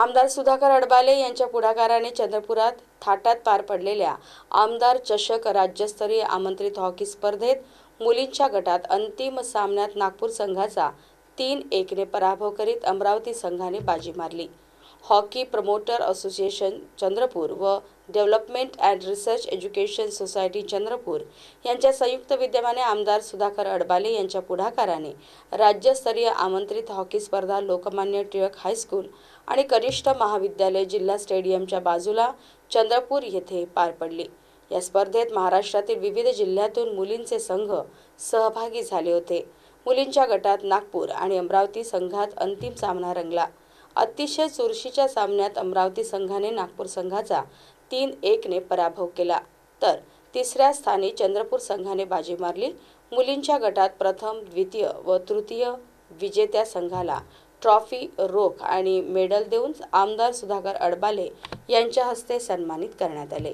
आमदार सुधाकर अडबाले यांच्या पुढाकाराने चंद्रपुरात थाटात पार पडलेल्या आमदार चषक राज्यस्तरीय आमंत्रित हॉकी स्पर्धेत मुलींच्या गटात अंतिम सामन्यात नागपूर संघाचा तीन एकने पराभव करीत अमरावती संघाने बाजी मारली. हॉकी प्रमोटर असोसिएशन चंद्रपूर व development and research education society Chandrapur यांच्या संयुक्त विद्यमाने आमदार सुधाकर अडबाले यांच्या पुढाकाराने राज्यस्तरीय आमंत्रित हॉकी स्पर्धा लोकमान्य टिळक हायस्कूल आणि कनिष्ठ महाविद्यालय जिल्हा स्टेडियमच्या बाजूला चंद्रपूर येथे पार पडली. या स्पर्धेत महाराष्ट्रातील विविध जिल्ह्यातून मुलींचे संघ सहभागी झाले होते. मुलींच्या गटात नागपूर आणि अमरावती संघात अंतिम सामना रंगला. अतिशय चुरशीच्या सामन्यात अमरावती संघाने नागपूर संघाचा तीन एकने पराभव केला. तर तिसऱ्या स्थानी चंद्रपूर संघाने बाजी मारली. मुलींच्या गटात प्रथम द्वितीय व तृतीय विजेत्या संघाला ट्रॉफी रोख आणि मेडल देऊन आमदार सुधाकर अडबाले यांच्या हस्ते सन्मानित करण्यात आले.